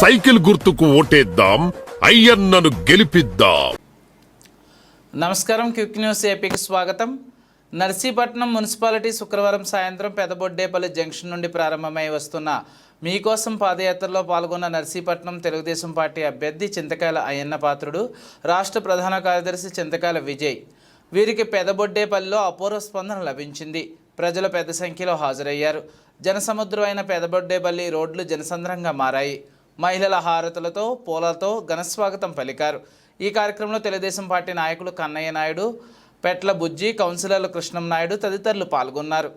Cycle గుర్తుకు ఓటేద్దాం అయ్యన్నను గెలిపిద్దాం. నమస్కారం క్విక్ న్యూస్ ఏపీకి స్వాగతం. నర్సీపట్నం మున్సిపాలిటీ శుక్రవారం సాయంత్రం పెదబొడ్డేపల్లి జంక్షన్ నుండి ప్రారంభమై వస్తున్న మీకోసం పాదయాత్రలో పాల్గొన్న నర్సీపట్నం తెలుగుదేశం పార్టీ అభ్యర్థి చింతకాయల అయ్యన్న పాత్రుడు రాష్ట్ర ప్రధాన కార్యదర్శి చింతకాయల విజయ్. వీరికి పెదబొడ్డేపల్లిలో అపూర్వ స్పందన లభించింది. ప్రజలు పెద్ద సంఖ్యలో హాజరయ్యారు. జనసముద్రమైన పెదబొడ్డేబల్లి రోడ్లు జనసంద్రంగా మారాయి. మహిళల హారతులతో పూలతో ఘనస్వాగతం పలికారు. ఈ కార్యక్రమంలో తెలుగుదేశం పార్టీ నాయకులు కన్నయ్య నాయుడు పెట్ల బుజ్జి కౌన్సిలర్లు కృష్ణం నాయుడు తదితరులు పాల్గొన్నారు.